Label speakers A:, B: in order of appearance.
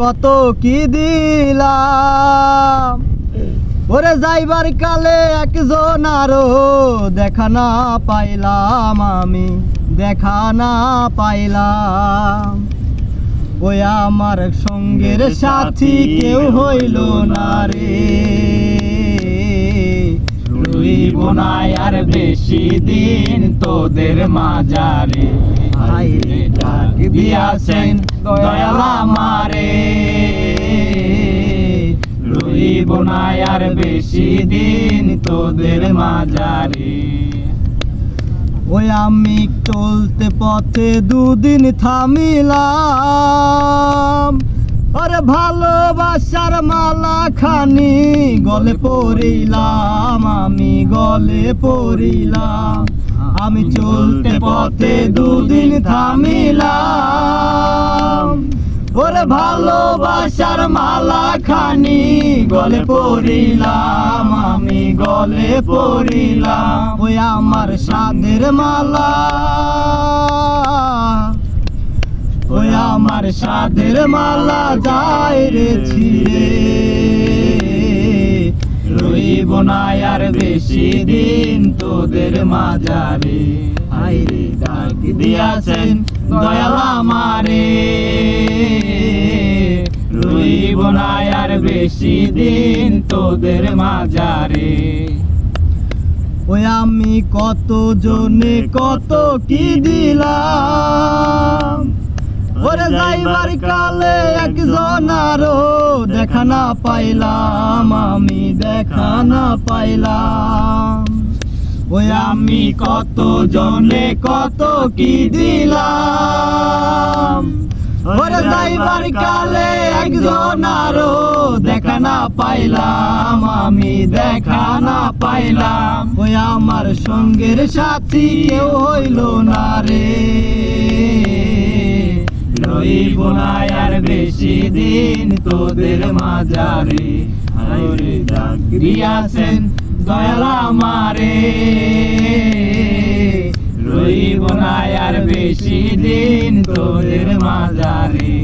A: কত কি দিলাম? ওরে যাইবার কালে একজন আরও দেখা না পাইলাম আমি দেখা না পাইলাম। ওই আমার সঙ্গের সাথী কেউ হইল না রে।
B: রইব না আর বেশি দিন তোদের মাজারে। হাইরে ডাক দিয়াছেন দয়াল আমারে। রইব না আর বেশি দিন তোদের মাজারে।
A: ওই আমি চলতে পথে দুদিন থামিলাম। আরে ভালোবাসার মালা খানি গলে পড়িলাম, আমি গলে পড়িলাম। আমি চলতে পথে দুদিন থামিলাম। ওরে ভালোবাসার মালা খানি গলে পড়িলাম, আমি গলে পড়িলাম। ওই আমার সাদের মালা। সাদের মালা যায় রে ছিড়ে।
B: রইব না আর বেশি দিন তোদের মাজারে। হাইরে ডাক দিয়াছেন দয়াল আমারে। রইব না আর বেশি দিন তোদের মাজারে।
A: ওই আমি কত জনে কত কি দিলাম? ওরে যাইবার কালে একজন আরও দেখা না পাইলাম, আমি দেখা না পাইলাম। ওই আমি কত জনে কত কি দিলাম? ওরে যাইবার কালে একজন আরও দেখা না পাইলাম, আমি দেখা না পাইলাম। ওই আমার সঙ্গের সাথী কেউ হইল না রে।
B: রইব না আর বেশি দিন তোদের মাঝারে। হাইরে ডাক দিয়াছেন দয়াল আমারে। রইব না আর বেশি দিন তোদের মাজারে